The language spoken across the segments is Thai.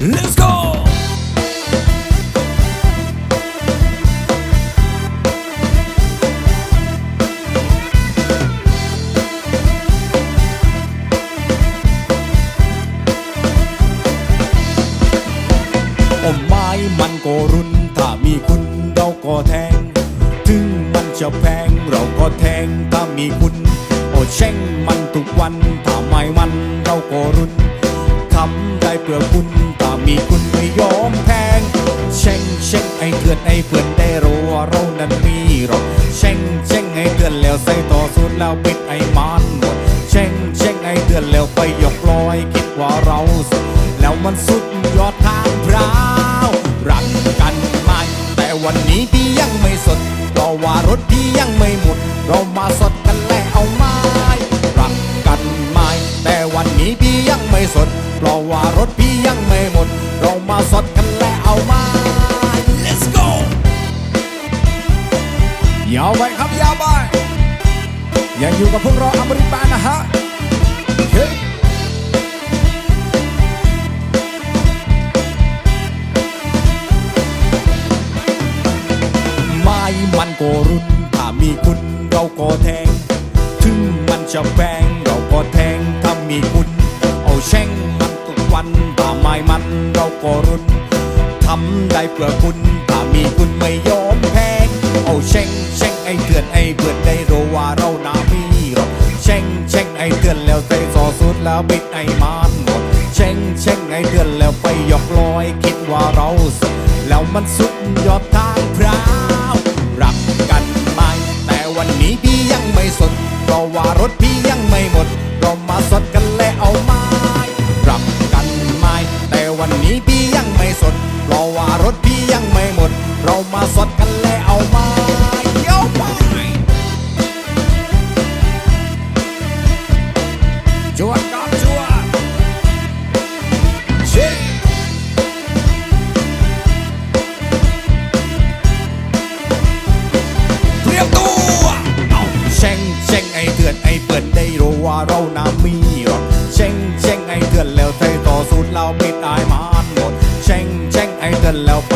Let's go มไม้มันก็รุน ถ้ามีคุณเราก็แทง ถึงมันจะแพงเราก็แทง ถ้ามีคุณ โอ้เช่งมันทุกวัน ถ้าไม่มันเราก็รุนำได้เพื่อคุณถ้ามีคุณไม่ยอมแพงเช่งเช่งไอ้เพื่อนไอ้เพื่อนได้รู้ว่าเรานั้นมีหรอกเช่งเช่งไอ้เดือนแล้วใส่ต่อสุดแล้วปิดไอ้มันหมดเช่งเช่งไอ้เดือนแล้วไปยกลอยคิดว่าเราสุดแล้วมันสุดยอดทางพร้าวรักกันไหมแต่วันนี้พี่ยังไม่สดเพราะว่ารถพี่ยังไม่หมด เรามาสดกันแล้วเอาไม้รักกันไหมแต่วันนี้พี่ ไม่สดเพราะว่ารถพี่ยังไม่หมด เรามาสดกันแล้วเอาม้ let's go ยาวไปครับยาวไปยังอยู่กับพวกเราอเมริบานนะฮะไม้มันก็รุนถ้ามีคุณเราก็แทง ถึงมันจะแพงเราก็แทง มันถ้าไม่มันเราก็รุนทำได้เพื่อคุณถ้ามีคุณไม่ยอมแพงเอาแช่งแช่งไอ้เถื่อนไอ้เพื่อนได้รู้ว่าเรานามีหรอกแช่งแช่งไอ้เถื่อนแล้วใจสอสุดแล้วบิดไอ้มานหมดแช่งแช่งไอ้เถื่อนแล้วไปหยอกลอยคิดว่าเราสุดแล้วมันสุดยอดทางพร้าวรักกันไหมแต่วันนี้พี่ยังไม่สนเพราะว่ารถพี่ สดเพราะว่ารถพี่ยังไม่หมด เรามาสดกันเลย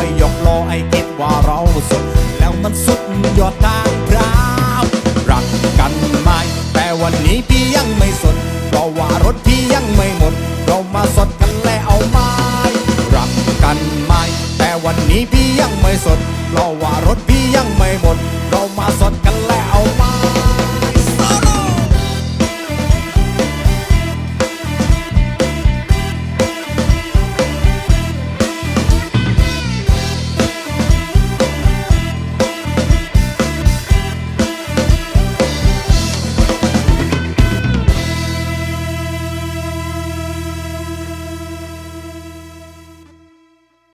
เถื่อนแล้วไปยกล้อไอ้คิดว่าเราสุด แล้วมันสุดยอดทางพร้าวรักกันไหมแต่วันนี้พี่ยังไม่สนเพราะว่ารถพี่ยังไม่หมด เรามาสดกันแล้วเอาไม้รักกันไหมแต่วันนี้พี่ยังไม่สนเพราะว่ารถพี่ยังไม่หมด เรามาสดกัน